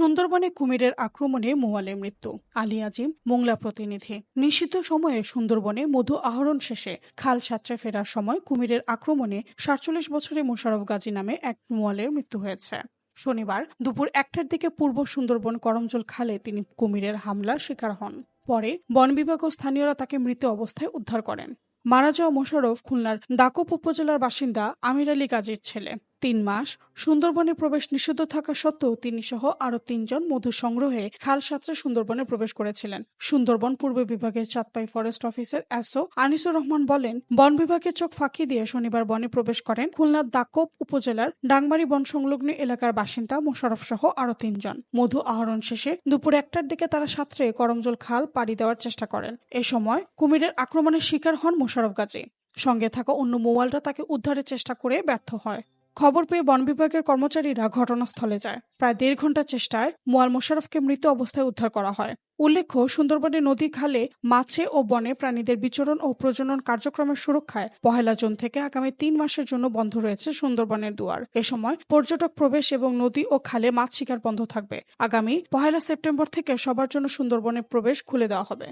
সুন্দরবনে কুমিরের আক্রমণে মোয়ালের মৃত্যু। আলী আজিম, মোংলা প্রতিনিধি। নিষিদ্ধ সময়ে সুন্দরবনে মধু আহরণ শেষে খাল সাঁতরে ফেরার সময় কুমিরের আক্রমণে সাতচল্লিশ বছরে মোশারফ গাজী নামে এক মোয়ালের মৃত্যু হয়েছে। শনিবার দুপুর একটার দিকে পূর্ব সুন্দরবন করমজল খালে তিনি কুমিরের হামলার শিকার হন। পরে বন বিভাগ ও স্থানীয়রা তাকে মৃত অবস্থায় উদ্ধার করেন। মারা যাওয়া মোশাররফ খুলনার দাকপ উপজেলার বাসিন্দা আমির আলী গাজীর ছেলে। তিন মাস সুন্দরবনে প্রবেশ নিষিদ্ধ থাকা সত্ত্বেও তিনি সহ আরও তিনজন মধু সংগ্রহে খাল সাঁতরে সুন্দরবনে প্রবেশ করেছিলেন। সুন্দরবন পূর্ব বিভাগের Chandpai forest officer SO Anisur Rahman বলেন, বন বিভাগের চোখ ফাঁকি দিয়ে শনিবার বনে প্রবেশ করেন খুলনার দাকোপ উপজেলার ডাংবাড়ি বন সংলগ্ন এলাকার বাসিন্দা মোশারফ সহ আরও তিনজন। মধু আহরণ শেষে দুপুর একটার দিকে তারা সাঁতরে করমজল খাল পাড়ি দেওয়ার চেষ্টা করেন। এ সময় কুমিরের আক্রমণের শিকার হন মোশারফ গাজী। সঙ্গে থাকা অন্য মোবাইলটা তাকে উদ্ধারের চেষ্টা করে ব্যর্থ হয়। খবর পেয়ে বন বিভাগের কর্মচারীরা ঘটনাস্থলে যায়। প্রায় দেড় ঘণ্টা চেষ্টায় মোয়াল মোশারফকে মৃত অবস্থায় উদ্ধার করা হয়। উল্লেখ্য সুন্দরবনের নদী খালে মাছে ও বনে প্রাণীদের বিচরণ ও প্রজনন কার্যক্রমের সুরক্ষায় পহেলা জুন থেকে আগামী তিন মাসের জন্য বন্ধ রয়েছে সুন্দরবনের দুয়ার। এ সময় পর্যটক প্রবেশ এবং নদী ও খালে মাছ শিকার বন্ধ থাকবে। আগামী পহেলা সেপ্টেম্বর থেকে সবার জন্য সুন্দরবনে প্রবেশ খুলে দেওয়া হবে।